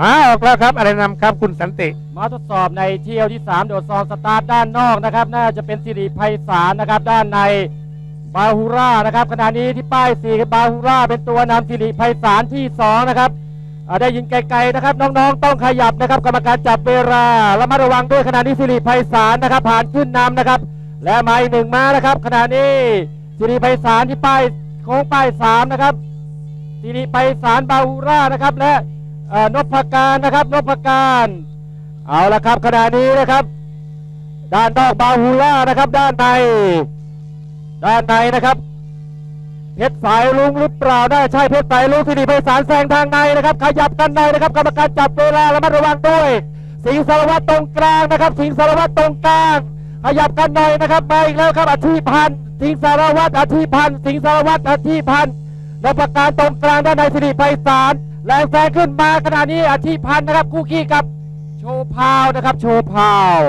มาออกแล้วครับอะไรนำครับคุณสันติ มาทดสอบในเที่ยวที่ 3 โดดซองสตาร์ทด้านนอกนะครับ น่าจะเป็นสิริไพศาลนะครับ ด้านในบาฮูรานะครับขณะนี้ที่ป้ายสีบาฮูราเป็นตัวนำสิริไพศาลที่ 2 นะครับได้ยินไกลๆนะครับ น้องๆ ต้องขยับนะครับ กรรมการจับเวลาระมัดระวังด้วยขณะนี้สิริไพศาลนะครับ ผ่านขึ้นนำนะครับ และมาอีกหนึ่งมานะครับขณะนี้สิริไพศาลที่ป้ายโค้งป้ายสามนะครับสิริไพศาลบาฮูรานะครับและ นพการนะครับนพการเอาละครับขณะนี้นะครับ ด้านนอกบาฮูล่านะครับ ด้านใน ด้านในนะครับเพชรสายลุงหรือเปล่าได้ใช่เพชรสายลุงสิริไพศาลแซงทางในนะครับ ขยับกันในนะครับกรรมการจับเวลาระมัดระวังด้วย สิงสารวัตรตรงกลางนะครับ สิงสารวัตรตรงกลาง ขยับกันหน่อยนะครับมาอีกแล้วครับอาชีพพันธ์สิงสารวัตรอาชีพพันธ์สิงสารวัตรอาชีพพันธ์และประการตรงกลางด้านในสิริไพศาล แรงแซงขึ้นมาขณะนี้อธิพพันธ์นะครับคู่ขี้กับโชว์พาวนะครับ โชว์พาว